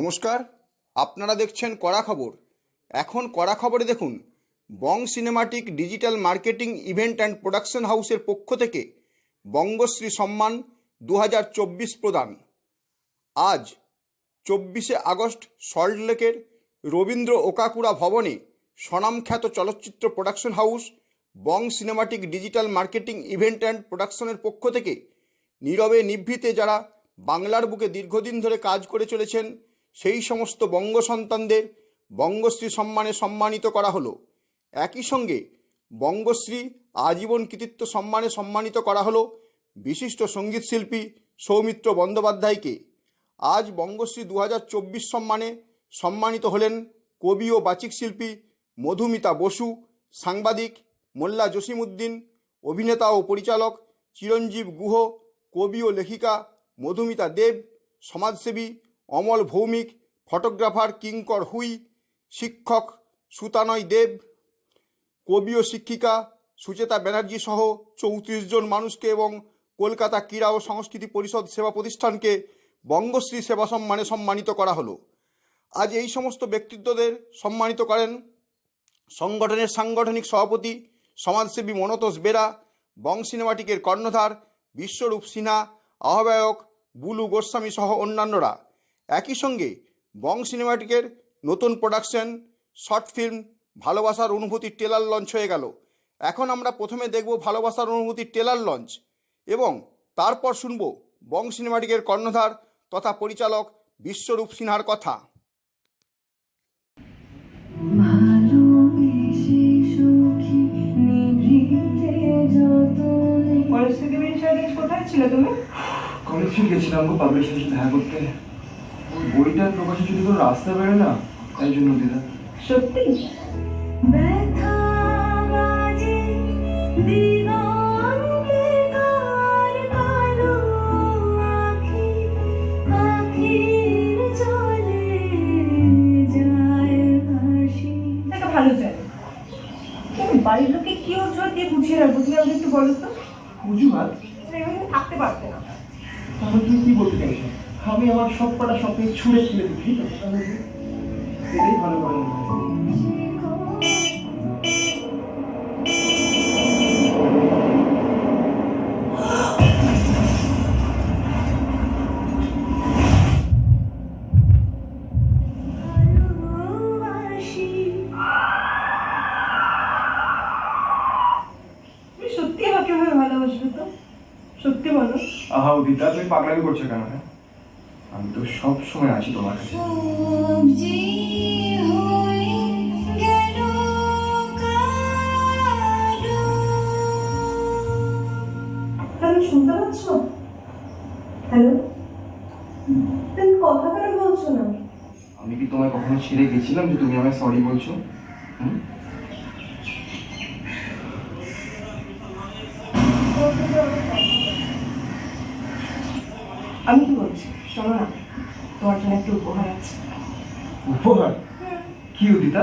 নমস্কার, আপনারা দেখছেন কড়া খবর। এখন কড়া খবরে দেখুন, Bong cinematic digital marketing event and production house পক্ষ থেকে বঙ্গশ্রী সম্মান দু হাজার চব্বিশ প্রদান। আজ চব্বিশে আগস্ট সল্টলেকের রবীন্দ্র ওকাকুড়া ভবনে স্বনামখ্যাত চলচ্চিত্র production house Bong cinematic digital marketing event and প্রোডাকশনের পক্ষ থেকে নীরবে নিভৃতে যারা বাংলার বুকে দীর্ঘদিন ধরে কাজ করে চলেছেন সেই সমস্ত বঙ্গ সন্তানদের বঙ্গশ্রী সম্মানে সম্মানিত করা হলো। একই সঙ্গে বঙ্গশ্রী আজীবন কৃতিত্ব সম্মানে সম্মানিত করা হলো বিশিষ্ট সংগীত শিল্পী সৌমিত্র বন্দ্যোপাধ্যায়কে। আজ বঙ্গশ্রী দু হাজার চব্বিশ সম্মানে সম্মানিত হলেন কবি ও বাচিক শিল্পী মধুমিতা বসু, সাংবাদিক মোল্লা জসিমউদ্দিন, অভিনেতা ও পরিচালক চিরঞ্জীব গুহ, কবি ও লেখিকা মধুমিতা দেব, সমাজসেবী অমল ভৌমিক, ফটোগ্রাফার কিঙ্কর হুই, শিক্ষক সুতানয় দেব, কবি ও শিক্ষিকা সুচেতা ব্যানার্জি সহ চৌত্রিশ জন মানুষকে এবং কলকাতা ক্রীড়া ও সংস্কৃতি পরিষদ সেবা প্রতিষ্ঠানকে বঙ্গশ্রী সেবা সম্মানে সম্মানিত করা হলো। আজ এই সমস্ত ব্যক্তিত্বদের সম্মানিত করেন সংগঠনের সাংগঠনিক সভাপতি, সমাজসেবী মনতোষ বেরা, বং সিনেমাটিকের কর্ণধার, বিশ্বরূপ সিনহা, আহ্বায়ক বুলু গোস্বামী সহ অন্যান্যরা। একই সঙ্গে বং সিনেমাটিকের নতুন প্রোডাকশন শর্ট ফিল্ম ভালোবাসার অনুভূতির টেলার লঞ্চ হয়ে গেল। এখন আমরা প্রথমে দেখব ভালোবাসার অনুভূতির টেলার লঞ্চ এবং তারপর শুনব বং সিনেমাটিকের কর্ণধার তথা পরিচালক বিশ্বরূপ সিনহার কথা। কলেজ থেকে কোথায় ছিলে তুমি? কলেজ স্ট্রিট গেছিলাম গো পাবলিশের সাথে দেখা করতে। বইটা প্রকাশের যদি কোনো রাস্তা বেরোয় না তাই জন্য দিদা। সত্যি? ভালো যায় বাড়ির লোকে কি অজুহাত দিয়ে বুঝিয়ে রাখব? তুমি আমাকে একটু বলো তো। অজুহাত তুমি এভাবে থাকতে পারতে না তাহলে তুমি কি বলতে চাইছো আমি আমার সব কটা স্বপ্নে ছুঁড়ে ফেলে দিচ্ছি এটাই ভালো করে সত্যি আমাকে এভাবে ভালোবাসবে তো? সত্যি বলো। আহা দিদা তুমি পাগলামি করছ কেন? হ্যাঁ আমি তো সব সময় আছি তোমার কাছে শুনতে পাচ্ছ? হ্যালো? তুমি কথা কেন বলছো না? আমি কি তোমায় কখনো ছেড়ে গেছিলাম যে তুমি আমায় সরি বলছো? হুম? আমি কি শোনো না। তোমার জন্য একটা উপহার আছে। উপহার? কি দিদা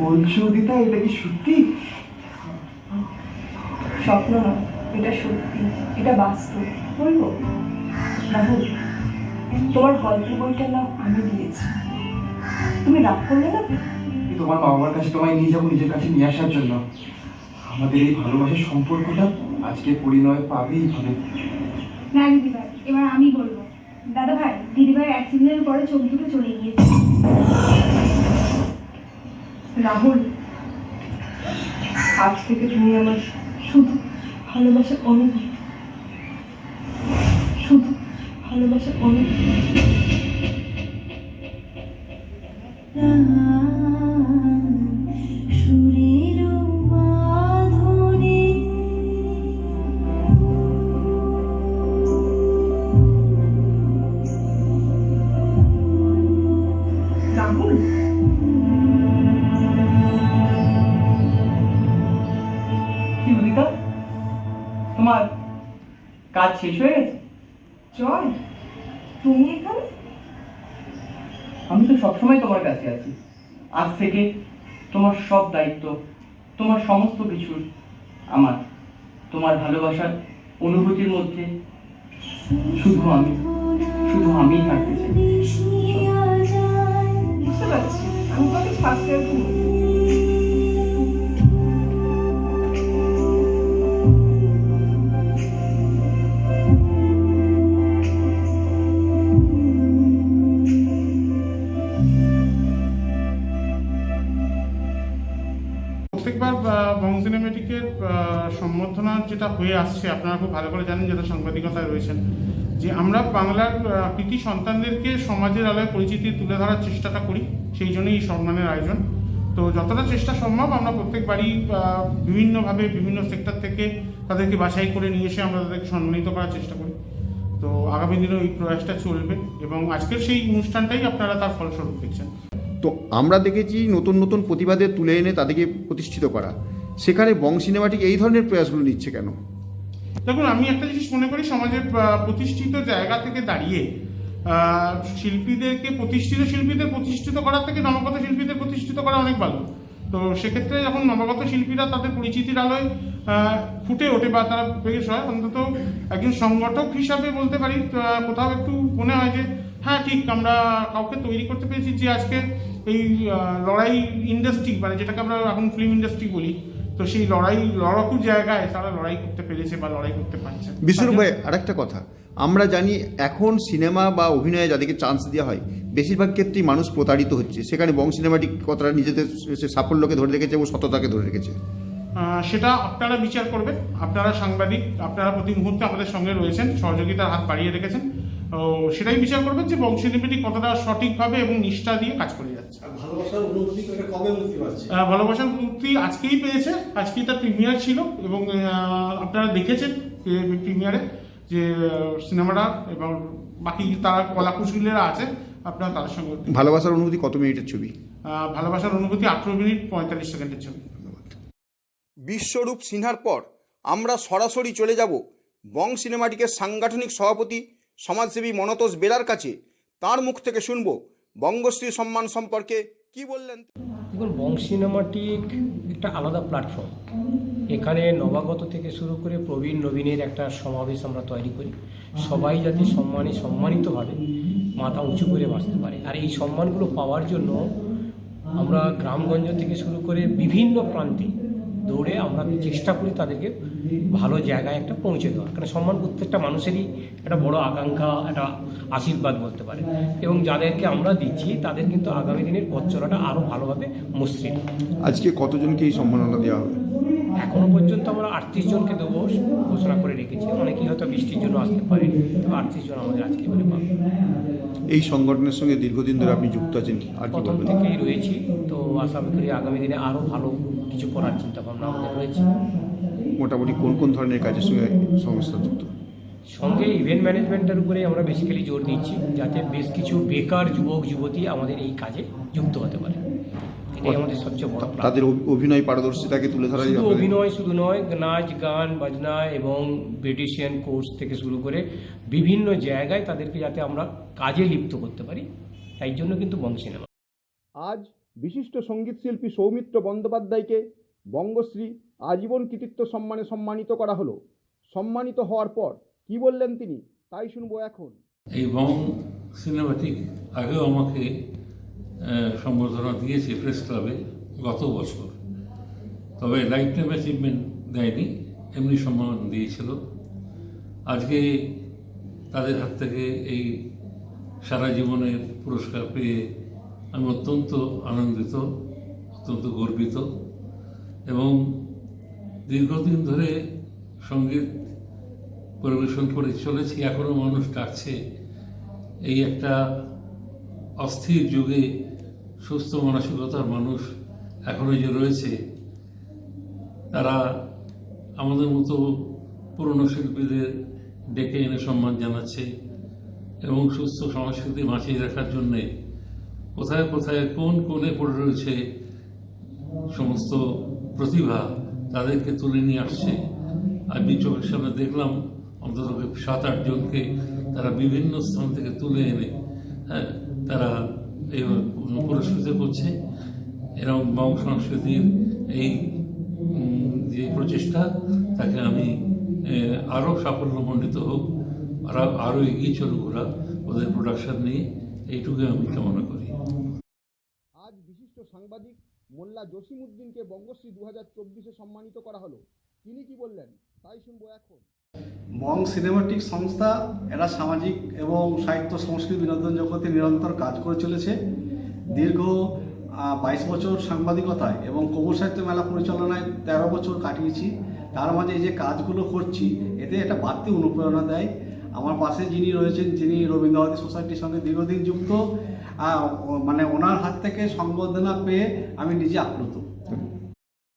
বলছো দিদা এটা কি সত্যি? স্বপ্ন না এটা সত্যি। এটা বাস্তব। বলব? রাহুল তোমার গল্পের বইটার নাম আমি দিয়েছি। তুমি রাগ করলে না? তোমার বাবার কাছে তোমায় নিয়ে যাব নিজের কাছে নিয়ে আসার জন্য। আমাদের এই ভালোবাসার সম্পর্কটা আজকে পরিণয় পাবেই হবে না, দিদিভাই, এবার আমি বলব। দাদা ভাই দিদিভাই অ্যাক্সিডেন্টের পরে চোখ দুটো চলে গিয়েছে। রাহুল, আজ থেকে তুমি আমার শুধু ভালোবাসার অনুভূতি। শুধু ভালোবাসার অনুভূতি। শেষ হয়ে গেছে? জয় তুমি এখানে? আমি তো সবসময় তোমার কাছে আছি। আজ থেকে তোমার সব দায়িত্ব তোমার সমস্ত কিছুর আমার। তোমার ভালোবাসার অনুভূতির মধ্যে শুধু আমি শুধু আমিই থাকতে চাই। বুঝতে পারছি। আমি তোমাকে ফার্স্ট ইয়ার সম্বর্ধনা যেটা হয়ে আসছে, আপনারা খুব ভালো করে জানেন যেটা সাংবাদিকতায় রয়েছেন, যে আমরা বাংলার কৃতি সন্তানদেরকে সমাজের আলোয় পরিচিতি তুলে ধরার চেষ্টাটা করি, সেই জন্যই এই সম্মানের আয়োজন। তো যতটা চেষ্টা সম্ভব আমরা প্রত্যেকবারই বিভিন্নভাবে বিভিন্ন সেক্টর থেকে তাদেরকে বাছাই করে নিয়ে এসে আমরা তাদেরকে সম্মানিত করার চেষ্টা করি। তো আগামী দিনেও এই প্রয়াসটা চলবে এবং আজকের সেই অনুষ্ঠানটাই আপনারা তার ফলস্বরূপ দেখছেন। তো আমরা দেখেছি নতুন নতুন প্রতিভাদের তুলে এনে তাদেরকে প্রতিষ্ঠিত করা। সেখানে বং সিনেমাটিক এই ধরনের প্রয়াসগুলো নিচ্ছে কেন? দেখুন, আমি একটা জিনিস মনে করি, সমাজের প্রতিষ্ঠিত জায়গা থেকে দাঁড়িয়ে শিল্পীদেরকে প্রতিষ্ঠিত শিল্পীদের প্রতিষ্ঠিত করার থেকে নবাগত শিল্পীদের প্রতিষ্ঠিত করা অনেক ভালো। তো সেক্ষেত্রে যখন নবাগত শিল্পীরা তাদের পরিচিতির আলোয় ফুটে ওঠে বা তারা বেশ হয়, অন্তত একজন সংগঠক হিসাবে বলতে পারি কোথাও একটু মনে হয় যে হ্যাঁ ঠিক, আমরা কাউকে তৈরি করতে পেরেছি যে আজকে এই লড়াই ইন্ডাস্ট্রি মানে যেটাকে আমরা এখন ফিল্ম ইন্ডাস্ট্রি বলি তো সেই লড়াই লড়াকু জায়গায় তারা লড়াই করতে পেরেছে বা লড়াই করতে পারছে। বিশ্বরূপ ভাই আরেকটা কথা আমরা জানি এখন সিনেমা বা অভিনয়ে যাদেরকে চান্স দেওয়া হয় বেশিরভাগ ক্ষেত্রেই মানুষ প্রতারিত হচ্ছে। সেখানে বং সিনেমাটিক কতটা নিজেদের সাফল্যকে ধরে রেখেছে এবং সততাকে ধরে রেখেছে। সেটা আপনারা বিচার করবেন আপনারা সাংবাদিক আপনারা প্রতি মুহূর্তে আমাদের সঙ্গে রয়েছেন সহযোগিতার হাত বাড়িয়ে রেখেছেন। সেটাই বিচার করবেন যে বংশীলিপিটি কতটা সঠিকভাবে এবং নিষ্ঠা দিয়ে কাজ করে ভালোবাসার অনুভূতি এটা কবে মুক্তি পাচ্ছে? ভালোবাসার মুক্তি আজকেই পেয়েছে। আজকেই তার প্রিমিয়ার ছিল এবং আপনারা দেখেছেন প্রিমিয়ারে যে সিনেমাটা এবং বাকি তারা কলাকুশলীরা আছে আপনারা তাদের সঙ্গে ভালোবাসার অনুভূতি কত মিনিটের ছবি? ভালোবাসার অনুভূতি আঠেরো মিনিট পঁয়তাল্লিশ সেকেন্ডের ছবি। বিশ্বরূপ সিনহার পর আমরা সরাসরি চলে যাব বং সিনেমাটিকের সাংগঠনিক সভাপতি সমাজসেবী মনতোষ বেরার কাছে। তার মুখ থেকে শুনব বঙ্গশ্রী সম্মান সম্পর্কে কি বললেন? দেখুন, বং সিনেমাটিক একটা আলাদা প্ল্যাটফর্ম এখানে নবাগত থেকে শুরু করে প্রবীণ, নবীনের একটা সমাবেশ আমরা তৈরি করি। সবাই যাতে সম্মানে, সম্মানিতভাবে মাথা উঁচু করে বাঁচতে পারে। আর এই সম্মানগুলো পাওয়ার জন্য আমরা গ্রামগঞ্জ থেকে শুরু করে বিভিন্ন প্রান্তে দৌড়ে আমরা চেষ্টা করি তাদেরকে ভালো জায়গায় একটা পৌঁছে দেওয়ার। কারণ সম্মান প্রত্যেকটা মানুষেরই একটা বড় আকাঙ্ক্ষা একটা আশীর্বাদ বলতে পারে। এবং যাদেরকে আমরা দিচ্ছি তাদের কিন্তু আগামী দিনের পথ চলাটা আরও ভালোভাবে মসৃণ। আজকে কতজনকে এই সম্মাননা দেওয়া হবে? এখনও পর্যন্ত আমরা আটত্রিশ জনকে দেবো ঘোষণা করে রেখেছি। অনেকেই হয়তো বৃষ্টির জন্য আসতে পারে তবে আটত্রিশ জন আমাদের আজকে এবারে পাবে। এই সংগঠনের সঙ্গে দীর্ঘদিন ধরে আপনি যুক্ত আছেন আর প্রথম থেকেই রয়েছি তো আশা করি আগামী দিনে আরও ভালো কিছু করার চিন্তা ভাবনা আমাদের রয়েছে। মোটামুটি কোন কোন ধরনের কাজের সঙ্গে সংস্থা যুক্ত সঙ্গে ইভেন্ট ম্যানেজমেন্টের উপরে আমরা বেসিক্যালি জোর দিচ্ছি যাতে বেশ কিছু বেকার যুবক যুবতী আমাদের এই কাজে যুক্ত হতে পারে। এটাই আমাদের সবচেয়ে বড় তাদের অভিনয় পারদর্শিতাকে তুলে ধরাই শুধু অভিনয় শুধু নয় নাচ গান বাজনা এবং ব্রিটিশিয়ান কোর্স থেকে শুরু করে বিভিন্ন জায়গায় তাদেরকে যাতে আমরা কাজে লিপ্ত করতে পারি তাই জন্য কিন্তু বং সিনেমা আজ বিশিষ্ট সংগীত শিল্পী সৌমিত্র বন্দ্যোপাধ্যায়কে বঙ্গশ্রী আজীবন কৃতিত্ব সম্মানে সম্মানিত করা হলো। সম্মানিত হওয়ার পর কি বললেন তিনি, তাই শুনব এখন। এই বং সিনেমাটিক আগেও আমাকে সম্বর্ধনা দিয়েছে প্রেস ক্লাবে গত বছর। তবে লাইফ টাইম অ্যাচিভমেন্ট দেয়নি, এমনি সম্মান দিয়েছিল। আজকে তাদের হাত থেকে এই সারা জীবনের পুরস্কার পেয়ে আমি অত্যন্ত আনন্দিত, অত্যন্ত গর্বিত এবং দীর্ঘদিন ধরে সংগীত পরিবেশন করে চলেছি। এখনও মানুষ ডাকছে। এই একটা অস্থির যুগে সুস্থ মানসিকতার মানুষ এখনও যে রয়েছে, তারা আমাদের মতো পুরনো শিল্পীদের ডেকে এনে সম্মান জানাচ্ছে এবং সুস্থ সংস্কৃতি বাঁচিয়ে রাখার জন্যে কোথায় কোথায় কোন কোণে পড়ে রয়েছে সমস্ত প্রতিভা তাদেরকে তুলে নিয়ে আসছে। আমি চোখের সামনে দেখলাম, অন্তত সাত আট জনকে তারা বিভিন্ন স্থান থেকে তুলে এনে হ্যাঁ তারা এই পুরস্কৃত করছে। এরকম বং সংস্কৃতির এই যে প্রচেষ্টা, তাকে আমি আরও সাফল্যমণ্ডিত হোক আর আরও এগিয়ে চলুক ওরা, ওদের প্রোডাকশন নিয়ে, এইটুকু আমি কামনা করি। বিশিষ্ট সাংবাদিক মোল্লা জসিমউদ্দিনকে বঙ্গশ্রী দু হাজার সম্মানিত করা হলো। তিনি কি বললেন? তাই শুনব এখন। বং সিনেমাটিক সংস্থা, এরা সামাজিক এবং সাহিত্য, সংস্কৃতি, বিনোদন জগতে নিরন্তর কাজ করে চলেছে। দীর্ঘ বাইশ বছর সাংবাদিকতায় এবং কবর সাহিত্য মেলা পরিচালনায় তেরো বছর কাটিয়েছি। তার মাঝে এই যে কাজগুলো করছি, এতে একটা বাড়তি অনুপ্রেরণা দেয়। আমার পাশে যিনি রয়েছেন যিনি রবীন্দ্রভারতী সোসাইটির সঙ্গে দীর্ঘদিন যুক্ত। মানে ওনার হাত থেকে সম্বর্ধনা পেয়ে আমি নিজে আপ্লুত।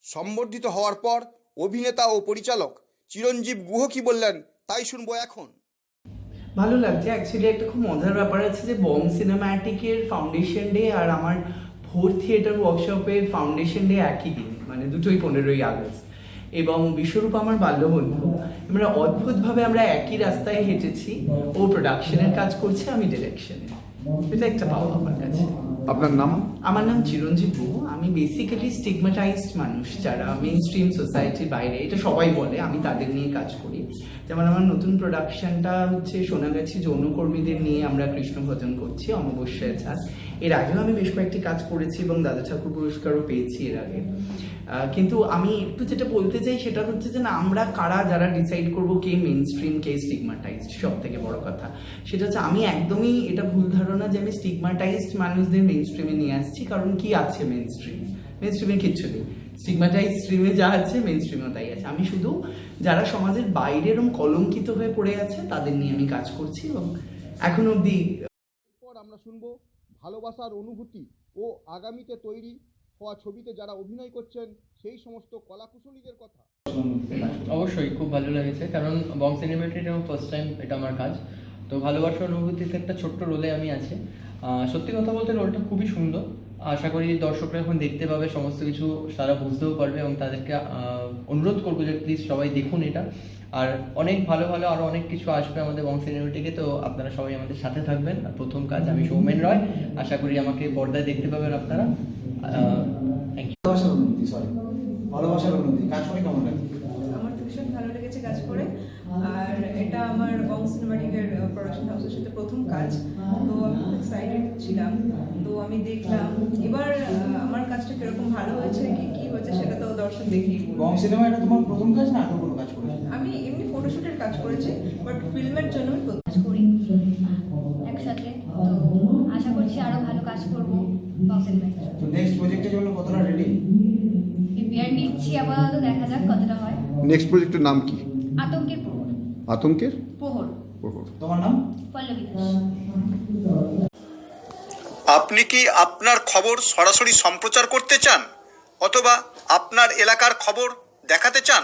সম্বর্ধিত হওয়ার পর অভিনেতা ও পরিচালক চিরঞ্জীব গুহ কি বললেন তাই শুনব এখন। ভালো লাগছে অ্যাকচুয়ালি একটা খুব মজার ব্যাপার আছে যে বং সিনেম্যাটিকের ফাউন্ডেশন ডে আর আমার ভোর থিয়েটার ওয়ার্কশপের ফাউন্ডেশন ডে একই দিন মানে দুটোই পনেরোই আগস্ট। এবং বিশ্বরূপ আমার বাল্যবন্ধু। আমরা অদ্ভুতভাবে আমরা একই রাস্তায় হেঁটেছি। ও প্রোডাকশনের কাজ করছে আমি ডিরেকশনে এটা একটা পাওয়া আমার কাছে। আপনার নাম? আমার নাম চিরঞ্জীব গুহ আমি বেসিক্যালি স্টিগমাটাইজড মানুষ যারা মেন স্ট্রিম সোসাইটির বাইরে এটা সবাই বলে আমি তাদের নিয়ে কাজ করি। যেমন আমার নতুন প্রোডাকশনটা হচ্ছে সোনাগাছি যৌনকর্মীদের নিয়ে আমরা কৃষ্ণ ভজন করছি অমাবস্যায় ছাড় এর আগেও আমি বেশ কয়েকটি কাজ করেছি এবং দাদা ঠাকুর পুরস্কারও পেয়েছি এর আগে। কিন্তু আমি একটু যেটা বলতে চাই সেটা হচ্ছে যে না, আমরা কারা যারা ডিসাইড করব কে মেন স্ট্রিম কে স্টিগমাটাইজড সব থেকে বড় কথা। সেটা হচ্ছে আমি একদমই এটা ভুল ধারণা যে আমি স্টিগমাটাইজড মানুষদের মেন স্ট্রিমে নিয়ে আসছি, কারণ কি আছে মেন স্ট্রিম মেন স্ট্রিমে কিচ্ছু নেই। স্টিগমাটাইজ স্ট্রিমে যা আছে মেন স্ট্রিমেও তাই আছে। আমি শুধু যারা সমাজের বাইরে এরকম কলঙ্কিত হয়ে পড়ে আছে, তাদের নিয়ে আমি কাজ করছি এবং এখন অবধি আমরা শুনব ভালোবাসার অনুভূতি ও আগামীতে তৈরি হওয়া ছবিতে যারা অভিনয় করছেন, সেই সমস্ত কলাকুশলীদের কথা। অবশ্যই, খুব ভালো লেগেছে, কারণ বং সিনেমেটেড এবং ফার্স্ট টাইম এটা আমার কাজ। তো ভালোবাসার অনুভূতিতে একটা ছোট্ট রোলে আমি আছি। সত্যি কথা বলতে রোলটা খুবই সুন্দর। আশা করি দর্শকরা এখন দেখতে পাবে, সমস্ত কিছু তারা বুঝতেও পারবে এবং তাদেরকে অনুরোধ করব যে প্লিজ সবাই দেখুন এটা। আর অনেক ভালো ভালো আরও অনেক কিছু আসবে আমাদের বং সিনেমেটিকে তো আপনারা সবাই আমাদের সাথে থাকবেন। আর প্রথম কাজ আমি সৌমেন রয়। আশা করি আমাকে পর্দায় দেখতে পাবেন আপনারা। থ্যাংক ইউ ভালোবাসার অনুভূতি সরি ভালোবাসার অনুভূতি কাজ করে কেমন লাগে? আমার তো ভীষণ ভালো লেগেছে কাজ করে। আর এটা আমার বং সিনেমাটিকের প্রোডাকশন হাউসের সাথে প্রথম কাজ। তো আমি খুব এক্সাইটেড ছিলাম। তো আমি দেখলাম এবার আমার কাজটা কীরকম ভালো হয়েছে কি কি হয়েছে সেটা তো দর্শক দেখি বং সিনেমা এটা তোমার প্রথম কাজ না? কাজ করেছ আমি এমনি ফটোশুটের কাজ করেছি বাট ফিল্মের জন্য আমি কাজ করি একসাথে। তো আশা করছি আরও ভালো কাজ করব বক্সের তো নেক্সট প্রজেক্টের জন্য কতটা রেডি প্রিপেয়ার নিচ্ছি আপাতত দেখা যাক কতটা হয়। নেক্সট প্রজেক্টের নাম কি? আতঙ্কের প্রহর। আতঙ্কের? প্রহর। প্রহর। তোমার নাম? পল্লবী দাস। আপনি কি আপনার খবর সরাসরি সম্প্রচার করতে চান অথবা আপনার এলাকার খবর দেখাতে চান?